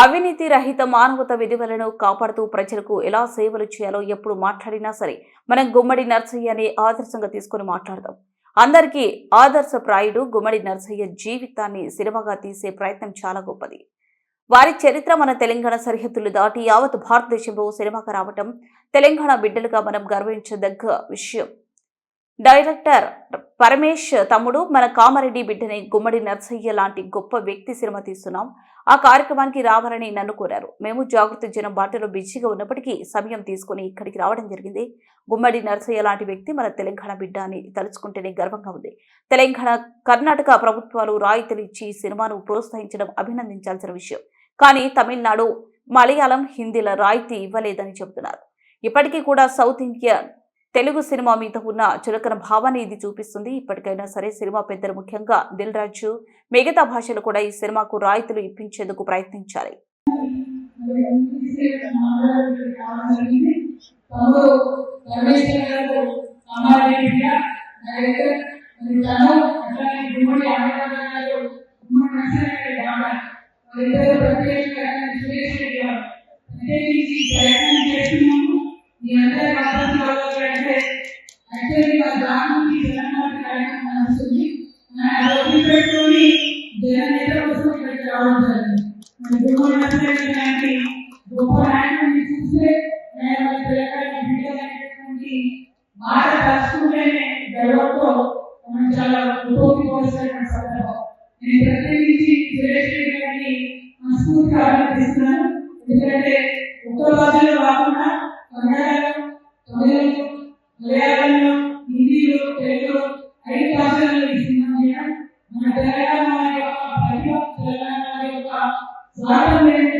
అవినీతి రహిత మానవత విలువలను కాపాడుతూ ప్రజలకు ఎలా సేవలు చేయాలో ఎప్పుడు మాట్లాడినా సరే మనం గుమ్మడి నర్సయ్య అనే ఆదర్శంగా తీసుకొని మాట్లాడదాం అందరికీ ఆదర్శప్రాయుడు గుమ్మడి నర్సయ్య జీవితాన్ని సినిమాగా తీసే ప్రయత్నం చాలా గొప్పది. వారి చరిత్ర మన తెలంగాణ సరిహద్దులు దాటి యావత్ భారతదేశంలో సినిమాగా రావటం తెలంగాణ బిడ్డలుగా మనం గర్వించదగ్గ విషయం. డైరెక్టర్ పరమేష్ తమ్ముడు మన కామారెడ్డి బిడ్డని గుమ్మడి నర్సయ్య లాంటి గొప్ప వ్యక్తి సినిమా తీస్తున్నాం. ఆ కార్యక్రమానికి రావాలని నన్ను కోరారు. మేము జాగృతి జనం బాటలో బిజీగా ఉన్నప్పటికీ సమయం తీసుకుని ఇక్కడికి రావడం జరిగింది. గుమ్మడి నర్సయ్య లాంటి వ్యక్తి మన తెలంగాణ బిడ్డ అని తలుచుకుంటేనే గర్వంగా ఉంది. తెలంగాణ కర్ణాటక ప్రభుత్వాలు రాయితీలు ఇచ్చి సినిమాను ప్రోత్సహించడం అభినందించాల్సిన విషయం. కానీ తమిళనాడు మలయాళం హిందీల రాయితీ ఇవ్వలేదని చెబుతున్నారు. ఇప్పటికీ కూడా సౌత్ ఇండియన్ తెలుగు సినిమా మీద ఉన్న చులకన భావాన్ని ఇది చూపిస్తుంది. ఇప్పటికైనా సరే సినిమా పెద్దలు ముఖ్యంగా దిల్ రాజు మిగతా భాషలు కూడా ఈ సినిమాకు రాయితీలు ఇప్పించేందుకు ప్రయత్నించాలి. తమ్ముడు ఎందుకంటే ఒక్క భాషలో కాకుండా కన్నడలో తమిళం మలయాళంలో హిందీలో తెలుగులో ఐదు భాషలలో ఈ సినిమా మన తెలంగాణ యొక్క ప్రతిభ తెలంగాణ యొక్క స్వాతంత్ర్యం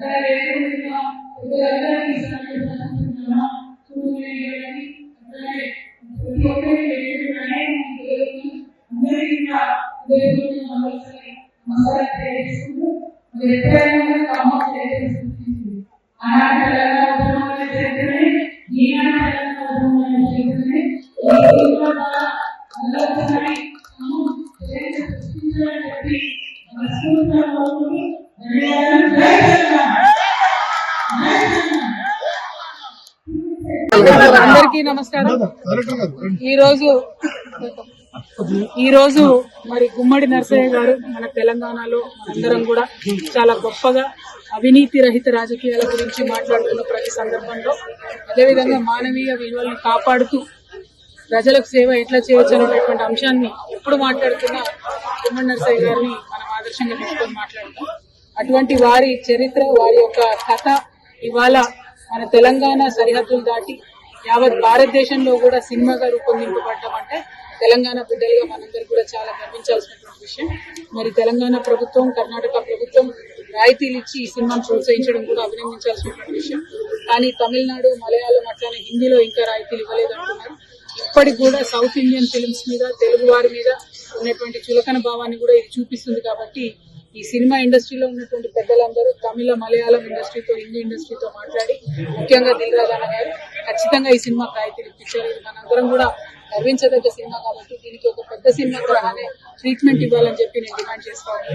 politics. అక్కడ లేకుండా అందరికీ సహాయపడుతున్నామా చూడండి అట్లాగే ప్రతి ఒక్కరికి లేకుండా అందరికీ కూడా ఉదయం మరోసారి నమస్కారం తెలియజేసుకుంటూ మరి ఎప్పుడైనా కూడా ఖమ్మం తెలియజేసుకుంటుంది ఆనాటి తెలంగాణ ఉద్యమాల చరిత్రని ఈనాటి తెలంగాణ ఉద్యమాల చరిత్రని ఈ సినిమా ద్వారా మరొకసారి ఖమ్మం చరిత్ర సృష్టించాలని చెప్పి మనస్ఫూర్తిగా కోరుకుంటూ ధన్యవాదాలు జై తెలంగాణ అందరికీ నమస్కారం. ఈ రోజు ఈ రోజు మరి గుమ్మడి నరసయ్య గారు మన తెలంగాణలో అందరం కూడా చాలా గొప్పగా అవినీతి రహిత రాజకీయాల గురించి మాట్లాడుతున్న ప్రతి సందర్భంలో అదేవిధంగా మానవీయ విలువలను కాపాడుతూ ప్రజలకు సేవ ఎట్లా చేయొచ్చు అనేటువంటి అంశాన్ని ఎప్పుడు మాట్లాడుతున్నా గుమ్మడి నరసయ్య గారిని మనం ఆదర్శంగా తీసుకొని మాట్లాడుతాం. అటువంటి వారి చరిత్ర వారి యొక్క కథ ఇవాళ మన తెలంగాణ సరిహద్దులు దాటి యావత్ భారతదేశంలో కూడా సినిమాగా రూపొందింపబడ్డం అంటే తెలంగాణ బిడ్డలుగా మనందరూ కూడా చాలా గర్వించాల్సినటువంటి విషయం. మరి తెలంగాణ ప్రభుత్వం కర్ణాటక ప్రభుత్వం రాయితీలు ఇచ్చి ఈ సినిమాను ప్రోత్సహించడం కూడా అభినందించాల్సినటువంటి విషయం. కానీ తమిళనాడు మలయాళం అట్లానే హిందీలో ఇంకా రాయితీలు ఇవ్వలేదు అంటున్నారు ఇప్పటికి కూడా సౌత్ ఇండియన్ ఫిల్మ్స్ మీద తెలుగు వారి మీద ఉన్నటువంటి చులకన భావాన్ని కూడా ఇది చూపిస్తుంది కాబట్టి ఈ సినిమా ఇండస్ట్రీలో ఉన్నటువంటి పెద్దలందరూ తమిళ మలయాళం ఇండస్ట్రీతో హిందీ ఇండస్ట్రీతో మాట్లాడి ముఖ్యంగా దిల్రాజ్ అన్న గారు ఖచ్చితంగా ఈ సినిమా రాయితీలు పిక్చర్ ఇది. మనందరం కూడా గర్వించదగ్గ సినిమా కాబట్టి దీనికి ఒక పెద్ద సినిమా తరహానే ట్రీట్మెంట్ ఇవ్వాలని చెప్పి నేను డిమాండ్ చేసుకోవాలి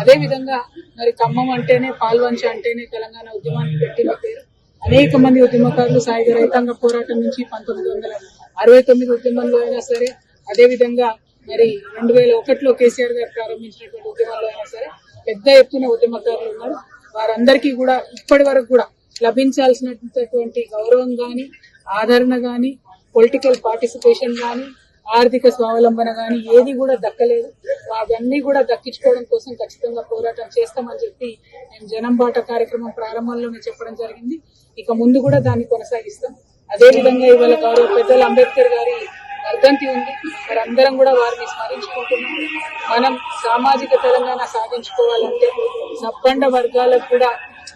అదే విధంగా మరి ఖమ్మం అంటేనే పాల్వంచ అంటేనే తెలంగాణ ఉద్యమాన్ని పెట్టిన పేరు. అనేక మంది ఉద్యమకారులు సాయుధ రైతాంగ పోరాటం నుంచి పంతొమ్మిది వందల అరవై తొమ్మిది ఉద్యమంలో అయినా సరే అదే విధంగా మరి రెండు వేల ఒకటిలో కేసీఆర్ గారు ప్రారంభించినటువంటి ఉద్యమంలో అయినా సరే పెద్ద ఎత్తున ఉద్యమకారులు ఉన్నారు. వారందరికీ కూడా ఇప్పటి వరకు కూడా లభించాల్సినటువంటి గౌరవం కానీ ఆదరణ కానీ పొలిటికల్ పార్టిసిపేషన్ కానీ ఆర్థిక స్వావలంబన కానీ ఏది కూడా దక్కలేదు. అవన్నీ కూడా దక్కించుకోవడం కోసం ఖచ్చితంగా పోరాటం చేస్తామని చెప్పి మేము జనం బాట కార్యక్రమం ప్రారంభంలోనే చెప్పడం జరిగింది. ఇక ముందు కూడా దాన్ని కొనసాగిస్తాం. అదే విధంగా ఇవాళ గౌరవ పెద్దలు అంబేద్కర్ గారి వర్ధంతి ఉంది. మరి అందరం కూడా వారిని స్మరించుకుంటున్నాం. మనం సామాజిక తెలంగాణ సాధించుకోవాలంటే సబ్బండ వర్గాలకు కూడా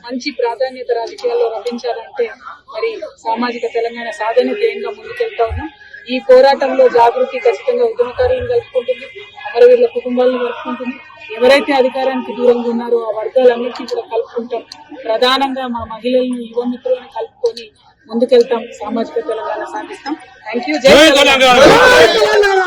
మంచి ప్రాధాన్యత రాజకీయాల్లో లభించాలంటే మరి సామాజిక తెలంగాణ సాధన ధ్యేయంగా ముందుకెళ్తా ఉన్నాం. ఈ పోరాటంలో జాగృతి ఖచ్చితంగా ఉద్యమకారులను కలుపుకుంటుంది అమరవీరుల కుటుంబాలను కలుపుకుంటుంది ఎవరైతే అధికారానికి దూరంగా ఉన్నారో ఆ వర్గాలన్నింటినీ కూడా కలుపుకుంటాం. ప్రధానంగా మా మహిళలను యువ మిత్రులను కలుపుకొని ముందుకెళ్తాం. సామాజిక తెలంగాణ సాధిస్తాం. థ్యాంక్ యూ జై తెలంగాణ.